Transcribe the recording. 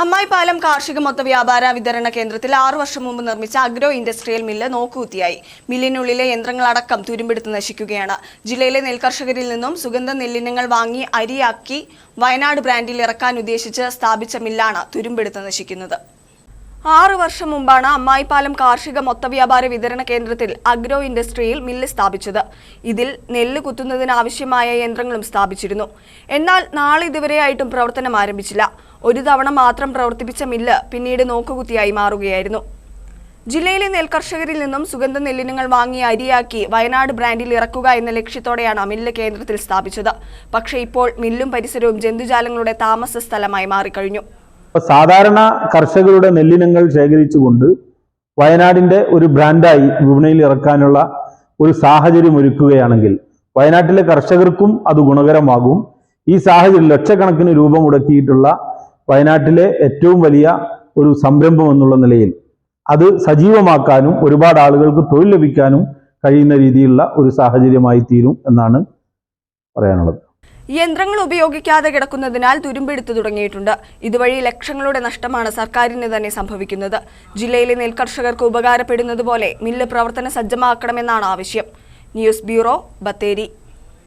അമ്മായിപ്പാലം കാർഷിക മൊത്ത വ്യാപാര വിതരണ കേന്ദ്രത്തിൽ ആറു വർഷം മുമ്പ് നിർമ്മിച്ച അഗ്രോ ഇൻഡസ്ട്രിയൽ മില്ല് നോക്കുകുത്തിയായി. മില്ലിനുള്ളിലെ യന്ത്രങ്ങളടക്കം തുരുമ്പെടുത്ത് നശിക്കുകയാണ്. ജില്ലയിലെ നെൽകർഷകരിൽ നിന്നും സുഗന്ധ നെല്ലിനങ്ങൾ വാങ്ങി അരിയാക്കി വയനാട് ബ്രാൻഡിൽ ഇറക്കാൻ ഉദ്ദേശിച്ച് സ്ഥാപിച്ച മില്ലാണ് തുരുമ്പെടുത്ത് നശിക്കുന്നത്. ആറു വർഷം മുമ്പാണ് അമ്മായിപ്പാലം കാർഷിക മൊത്തവ്യാപാര വിതരണ കേന്ദ്രത്തിൽ അഗ്രോ ഇൻഡസ്ട്രിയിൽ മില്ല് സ്ഥാപിച്ചത്. ഇതിൽ നെല്ല് കുത്തുന്നതിനാവശ്യമായ യന്ത്രങ്ങളും സ്ഥാപിച്ചിരുന്നു. എന്നാൽ നാളെ ഇതുവരെയായിട്ടും പ്രവർത്തനം ആരംഭിച്ചില്ല. ഒരു തവണ മാത്രം പ്രവർത്തിപ്പിച്ച മില്ല് പിന്നീട് നോക്കുകുത്തിയായി മാറുകയായിരുന്നു. ജില്ലയിലെ നെൽകർഷകരിൽ നിന്നും സുഗന്ധ നെല്ലിനങ്ങൾ വാങ്ങി അരിയാക്കി വയനാട് ബ്രാൻഡിൽ ഇറക്കുക എന്ന ലക്ഷ്യത്തോടെയാണ് മില്ല് കേന്ദ്രത്തിൽ സ്ഥാപിച്ചത്. പക്ഷേ ഇപ്പോൾ മില്ലും പരിസരവും ജന്തുജാലങ്ങളുടെ താമസ സ്ഥലമായി മാറിക്കഴിഞ്ഞു. അപ്പൊ സാധാരണ കർഷകരുടെ നെല്ലിനങ്ങൾ ശേഖരിച്ചുകൊണ്ട് വയനാടിന്റെ ഒരു ബ്രാൻഡായി വിപണിയിൽ ഇറക്കാനുള്ള ഒരു സാഹചര്യം ഒരുക്കുകയാണെങ്കിൽ വയനാട്ടിലെ കർഷകർക്കും അത് ഗുണകരമാകും. ഈ സാഹചര്യം ലക്ഷക്കണക്കിന് രൂപ മുടക്കിയിട്ടുള്ള വയനാട്ടിലെ ഏറ്റവും വലിയ ഒരു സംരംഭം എന്നുള്ള നിലയിൽ അത് സജീവമാക്കാനും ഒരുപാട് ആളുകൾക്ക് തൊഴിൽ ലഭിക്കാനും കഴിയുന്ന രീതിയിലുള്ള ഒരു സാഹചര്യമായി തീരും എന്നാണ് പറയാനുള്ളത്. യന്ത്രങ്ങൾ ഉപയോഗിക്കാതെ കിടക്കുന്നതിനാൽ തുരുമ്പെടുത്തു തുടങ്ങിയിട്ടുണ്ട്. ഇതുവഴി ലക്ഷങ്ങളുടെ നഷ്ടമാണ് സർക്കാരിന് തന്നെ സംഭവിക്കുന്നത്. ജില്ലയിലെ നെൽകർഷകർക്ക് ഉപകാരപ്പെടുന്നതുപോലെ മില്ല് പ്രവർത്തന സജ്ജമാക്കണമെന്നാണ് ആവശ്യം. News bureau Bathery.